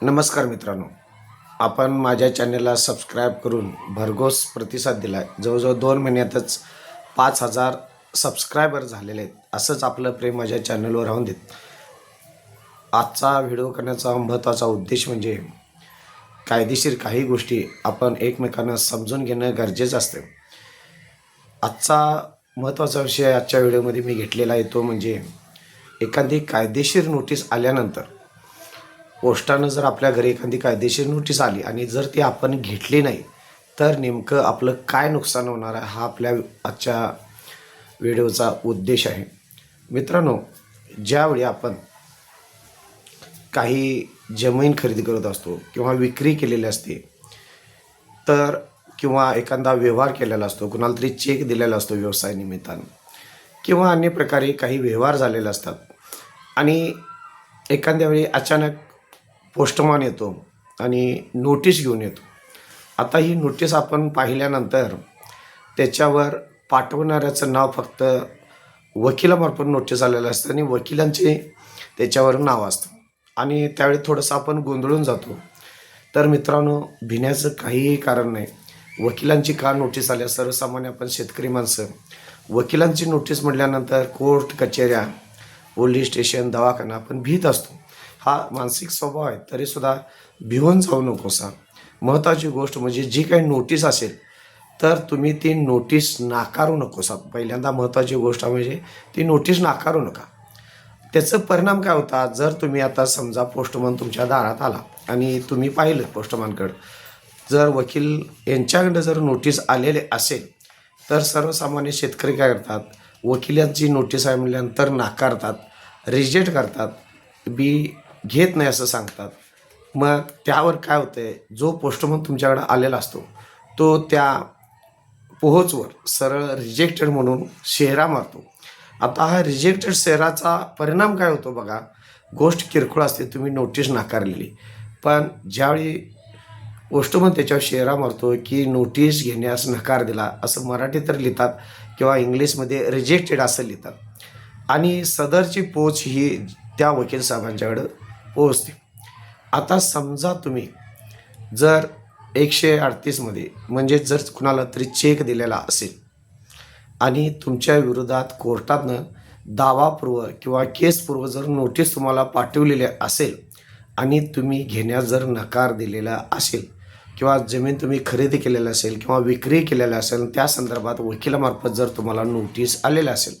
नमस्कार मित्रांनो. आपण माझ्या चॅनलला सबस्क्राईब करून भरघोस प्रतिसाद दिला आहे जवळजवळ दोन महिन्यातच पाच हजार सबस्क्रायबर झालेले आहेत असंच आपलं प्रेम माझ्या चॅनलवर राहून देत. आजचा व्हिडिओ करण्याचा महत्त्वाचा उद्देश म्हणजे कायदेशीर काही गोष्टी आपण एकमेकांना समजून घेणं गरजेचं असतं. आजचा महत्त्वाचा विषय आजच्या व्हिडिओमध्ये मी घेतलेला आहे तो म्हणजे एखादी कायदेशीर नोटीस आल्यानंतर पोस्टानं जर आपल्या घरी एखादी कायदेशीर नोटीस आली आणि जर ती आपण घेतली नाही तर नेमकं आपलं काय नुकसान होणार आहे हा आपल्या आजच्या व्हिडिओचा उद्देश आहे. मित्रांनो ज्यावेळी आपण काही जमीन खरेदी करत असतो किंवा विक्री केलेली असते तर किंवा एखादा व्यवहार केलेला असतो कुणाला तरी चेक दिलेला असतो व्यवसाय निमित्तानं किंवा अन्य प्रकारे काही व्यवहार झालेले असतात आणि एखाद्या वेळी अचानक पोस्टमान येतो आणि नोटीस घेऊन येतो. आता ही नोटीस आपण पाहिल्यानंतर त्याच्यावर पाठवणाऱ्याचं नाव फक्त वकिलामार्फत नोटीस आलेलं असतं आणि वकिलांचे त्याच्यावर नाव असतं. आणि त्यावेळी थोडंसं आपण गोंधळून जातो. तर मित्रांनो भिण्याचं काहीही कारण नाही. वकिलांची का नोटीस आल्या? सर्वसामान्य आपण शेतकरी माणसं. वकिलांची नोटीस म्हटल्यानंतर कोर्ट कचेऱ्या पोलीस स्टेशन दवाखाना आपण भीत असतो. हा मानसिक स्वभाव आहे तरीसुद्धा भिवून जाऊ नकोसा महत्त्वाची गोष्ट म्हणजे जी काही नोटीस असेल तर तुम्ही ती नोटीस नाकारू नकोसा पहिल्यांदा महत्त्वाची गोष्ट म्हणजे ती नोटीस नाकारू नका. त्याचं परिणाम काय होता जर तुम्ही आता समजा पोस्टमन तुमच्या दारात आला आणि तुम्ही पाहिलं पोस्टमनकडं जर वकील यांच्याकडं जर नोटीस आलेले असेल तर सर्वसामान्य शेतकरी काय करतात वकिलांची नोटीस आहे म्हटल्यानंतर नाकारतात रिजेक्ट करतात. बी घेत नाही असं सांगतात. मग त्यावर काय होतं आहे जो पोस्टमन तुमच्याकडं आलेला असतो तो त्या पोहोचवर सरळ रिजेक्टेड म्हणून शेहरा मारतो. आता हा रिजेक्टेड शेहराचा परिणाम काय होतो बघा? गोष्ट किरकोळ असते तुम्ही नोटीस नाकारलेली. पण ज्यावेळी पोस्टमन त्याच्यावर शेरा मारतो की नोटीस घेण्यास नकार दिला असं मराठी तर लिहितात किंवा इंग्लिशमध्ये रिजेक्टेड असं लिहितात. आणि सदरची पोच ही त्या वकील साहेबांच्याकडं पोहोचते आता समजा तुम्ही जर एकशे अडतीसमध्ये म्हणजे जर कुणाला तरी चेक दिलेला असेल आणि तुमच्या विरोधात कोर्टातनं दावापूर्व किंवा केसपूर्व जर नोटीस तुम्हाला पाठवलेली असेल आणि तुम्ही घेण्यास जर नकार दिलेला असेल किंवा जमीन तुम्ही खरेदी केलेलं असेल किंवा विक्री केलेली असेल त्या संदर्भात वकिलामार्फत जर तुम्हाला नोटीस आलेलं असेल.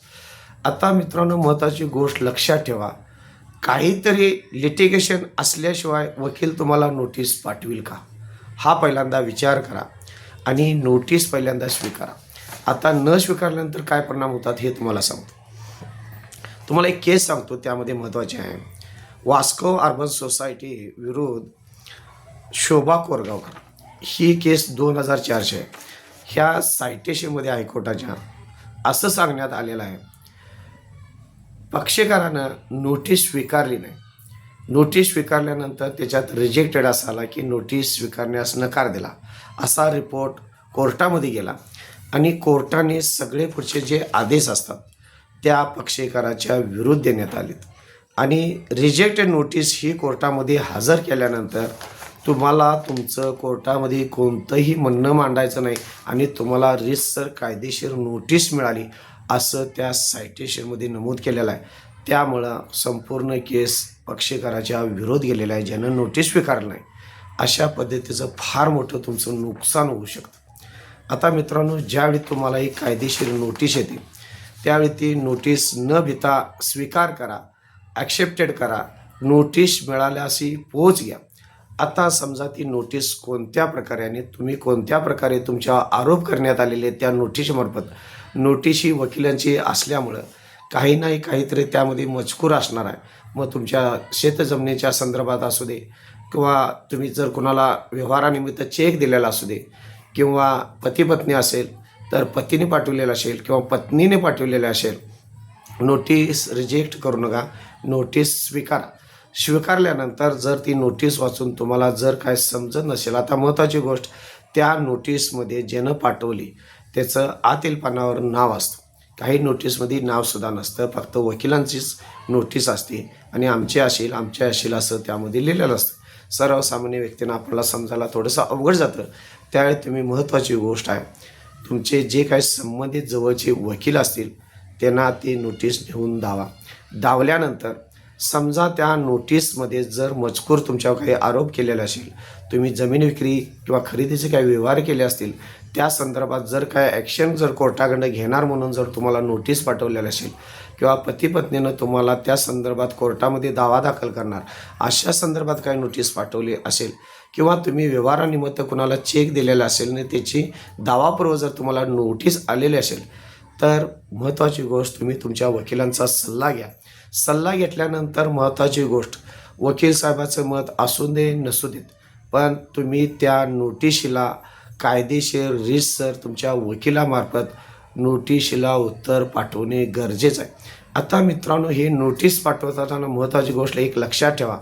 आता मित्रांनो महत्त्वाची गोष्ट लक्षात ठेवा काहीतरी लिटिगेशन असल्याशिवाय वकील तुम्हाला नोटीस पाठवील का? हा पहिल्यांदा विचार करा आणि नोटीस पहिल्यांदा स्वीकारा. आता न स्वीकारल्यानंतर काय परिणाम होतात हे तुम्हाला सांगतो. तुम्हाला एक केस सांगतो त्यामध्ये महत्त्वाचे आहे. वास्को अर्बन सोसायटी विरुद्ध शोभा कोरगावकर. ही केस दोन हजार चारशे आहे. ह्या सायटेशनमध्ये हायकोर्टाच्या असं सांगण्यात आलेलं आहे. पक्षकारानं नोटीस स्वीकारली नाही. नोटीस स्वीकारल्यानंतर त्याच्यात रिजेक्टेड असा आला की नोटीस स्वीकारण्यास नकार दिला. असा रिपोर्ट कोर्टामध्ये गेला. आणि कोर्टाने सगळे पुढचे जे आदेश असतात त्या पक्षकाराच्या विरुद्ध देण्यात आलेत. आणि रिजेक्टेड नोटीस ही कोर्टामध्ये हजर केल्यानंतर तुम्हाला तुमचं कोर्टामध्ये कोणतंही म्हणणं मांडायचं नाही आणि तुम्हाला रिसर कायदेशीर नोटीस मिळाली. असं त्या सायटेशनमध्ये नमूद केलेलं आहे. त्यामुळं संपूर्ण केस पक्षकाराच्या विरोध गेलेला आहे ज्यानं नोटीस स्वीकारलं नाही. अशा पद्धतीचं फार मोठं तुमचं नुकसान होऊ शकतं. आता मित्रांनो ज्यावेळी तुम्हाला ही कायदेशीर नोटीस येते त्यावेळी ती नोटीस न भिता स्वीकार करा ॲक्सेप्टेड करा नोटीस मिळाल्याशी पोच घ्या. आता समजा ती नोटीस कोणत्या प्रकारे तुम्ही कोणत्या प्रकारे तुमच्या आरोप करण्यात आलेले त्या नोटीसमार्फत नोटीस ही वकिलांची असल्यामुळं काही नाही काहीतरी त्यामध्ये मजकूर असणार आहे. मग तुमच्या शेतजमिनीच्या संदर्भात असू दे किंवा तुम्ही जर कुणाला व्यवहारानिमित्त चेक दिलेला असू दे किंवा पती पत्नी असेल तर पतीने पाठवलेलं असेल किंवा पत्नीने पाठवलेलं असेल नोटीस रिजेक्ट करू नका नोटीस स्वीकारा. स्वीकारल्यानंतर जर ती नोटीस वाचून तुम्हाला जर काय समजत नसेल आता महत्त्वाची गोष्ट त्या नोटीसमध्ये ज्यानं पाठवली त्याचं आतील पानावर नाव असतं. काही नोटीसमध्ये नावसुद्धा नसतं. फक्त वकिलांचीच नोटीस असते. आणि आमचे असेल आमचे असेल असं त्यामध्ये लिहिलेलं असतं. सर्वसामान्य व्यक्तींना आपल्याला समजायला थोडंसं अवघड जातं. त्यावेळी तुम्ही महत्त्वाची गोष्ट आहे. तुमचे जे काही संबंधित जवळचे वकील असतील त्यांना ती नोटीस नेऊन दावा. दावल्यानंतर समजा त्या नोटीसमध्ये जर मजकूर तुमच्यावर काही आरोप केलेला असेल तुम्ही जमीन विक्री किंवा खरेदीचे काही व्यवहार केले असतील त्या संदर्भात जर काय ॲक्शन जर कोर्टाकडनं घेणार म्हणून जर तुम्हाला नोटीस पाठवलेलं असेल किंवा पतीपत्नीनं तुम्हाला त्या संदर्भात कोर्टामध्ये दावा दाखल करणार अशा संदर्भात काही नोटीस पाठवली असेल किंवा तुम्ही व्यवहारानिमित्त कुणाला चेक दिलेला असेल आणि त्याची दावापूर्व जर तुम्हाला नोटीस आलेली असेल तर महत्त्वाची गोष्ट तुम्ही तुमच्या वकिलांचा सल्ला घ्या. सल्ला घेतल्यानंतर महत्त्वाची गोष्ट वकील साहेबाचं मत असू दे नसू देत पण तुम्ही त्या नोटिशीला कायदेशीर रिसर तुमच्या वकिलामार्फत नोटिशीला उत्तर पाठवणे गरजेचं आहे. आता मित्रांनो हे नोटीस पाठवताना महत्त्वाची गोष्ट एक लक्षात ठेवा.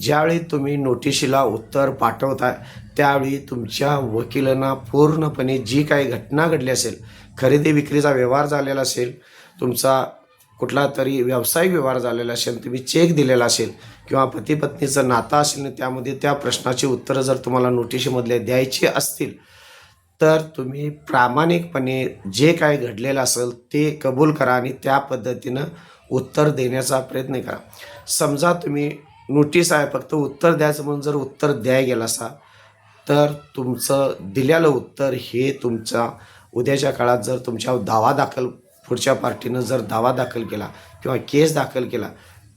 ज्यावेळी तुम्ही नोटिशीला उत्तर पाठवताय त्यावेळी तुमच्या वकिलांना पूर्णपणे जी काही घटना घडली असेल खरेदी विक्रीचा व्यवहार झालेला असेल तुमचा कुठला तरी व्यावसायिक व्यवहार झालेला असेल तुम्ही चेक दिलेला असेल किंवा पती पत्नीचं नातं असेल त्यामध्ये त्या प्रश्नाची उत्तरं जर तुम्हाला नोटिशीमधले द्यायची असतील तर तुम्ही प्रामाणिकपणे जे काय घडलेलं असेल ते कबूल करा आणि त्या पद्धतीनं उत्तर देण्याचा प्रयत्न करा. समजा तुम्ही नोटीस आहे फक्त उत्तर द्यायचं म्हणून जर उत्तर द्याय गेला असा तर तुमचं दिलेलं उत्तर हे तुमचा उद्याच्या काळात जर तुमच्या दावा दाखल पुढच्या पार्टीनं जर दावा दाखल केला किंवा केस दाखल केला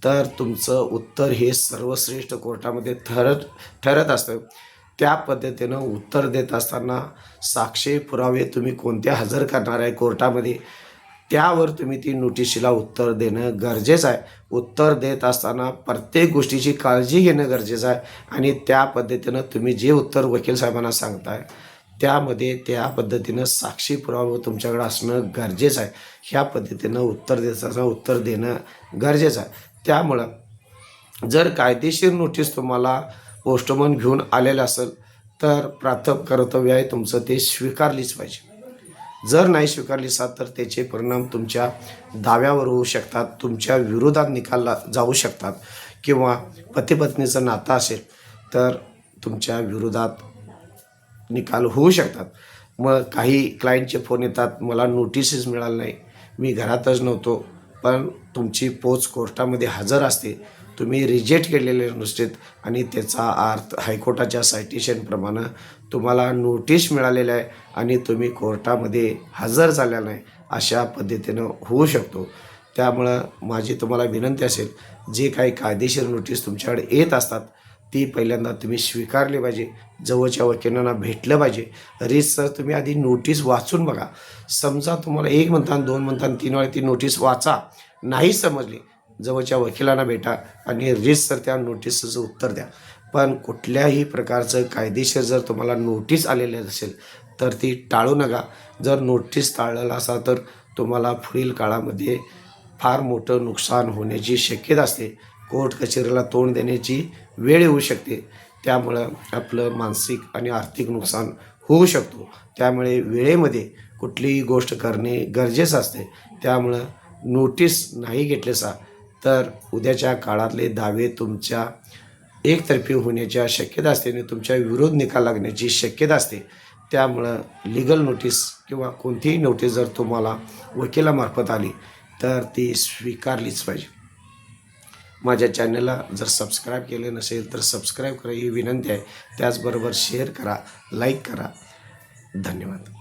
तर तुमचं उत्तर हे सर्वश्रेष्ठ कोर्टामध्ये ठरत ठरत असतं. त्या पद्धतीनं उत्तर देत असताना साक्षी पुरावे तुम्ही कोणते हजर करणार आहे कोर्टामध्ये? त्यावर तुम्ही ती नोटिशीला उत्तर देणं गरजेचं आहे. उत्तर देत असताना प्रत्येक गोष्टीची काळजी घेणं गरजेचं आहे आणि त्या पद्धतीनं तुम्ही जे उत्तर वकील साहेबांना सांगताय त्यामध्ये त्या पद्धतीनं साक्षी पुरावा तुमच्याकडे असणं गरजेचं आहे. ह्या पद्धतीनं उत्तर देत असताना उत्तर देणं गरजेचं आहे. त्यामुळं जर कायदेशीर नोटीस तुम्हाला पोस्टमन घेऊन आलेलं असेल तर प्राथम कर्तव्य आहे तुमचं ते स्वीकारलीच पाहिजे. जर नाही स्वीकारली असाल तर त्याचे परिणाम तुमच्या दाव्यावर होऊ शकतात तुमच्या विरोधात निकालला जाऊ शकतात किंवा पतीपत्नीचं नातं असेल तर तुमच्या विरोधात निकाल होऊ शकतात. मग काही क्लायंटचे फोन येतात मला नोटिसेस मिळालं नाही मी घरातच नव्हतो पण तुमची पोच कोर्टामध्ये हजर असते तुम्ही रिजेक्ट केलेले नुसतेत आणि त्याचा अर्थ हायकोर्टाच्या सायटेशनप्रमाणे तुम्हाला नोटीस मिळालेलं आहे आणि तुम्ही कोर्टामध्ये हजर झाल्या नाही अशा पद्धतीनं होऊ शकतो. त्यामुळं माझी तुम्हाला विनंती असेल जे काही कायदेशीर नोटीस तुमच्याकडे येत असतात ती पहिल्यांदा तुम्ही स्वीकारली पाहिजे जवळच्या वकिलांना भेटलं पाहिजे. रीतसर तुम्ही आधी नोटीस वाचून बघा. समजा तुम्हाला एक म्हणताना दोन म्हणताना तीन वेळा ती नोटीस वाचा. नाही समजली जवळच्या वकिलांना भेटा आणि रीतसर त्या नोटीसचं उत्तर द्या. पण कुठल्याही प्रकारचं कायदेशीर जर तुम्हाला नोटीस आलेली असेल तर ती टाळू नका. जर नोटीस टाळलेला असाल तर तुम्हाला पुढील काळामध्ये फार मोठं नुकसान होण्याची शक्यता असते. कोर्ट कचेरीला तोंड देण्याची वेळ येऊ शकते. त्यामुळं आपलं मानसिक आणि आर्थिक नुकसान होऊ शकतो. त्यामुळे वेळेमध्ये कुठलीही गोष्ट करणे गरजेचं असते. त्यामुळं नोटीस नाही घेतलेसा तर उद्याच्या काळातले दावे तुमच्या एकतर्फी होण्याच्या शक्यता असते आणि तुमच्या विरोध निकाल लागण्याची शक्यता असते. त्यामुळं लिगल नोटीस किंवा कोणतीही नोटीस जर तुम्हाला वकिलामार्फत आली तर ती स्वीकारलीच पाहिजे. माझ्या चॅनलला जर सबस्क्राईब केले नसेल तर सबस्क्राईब करा. ही विनंती आहे. त्याचबरोबर शेअर करा लाईक करा. धन्यवाद.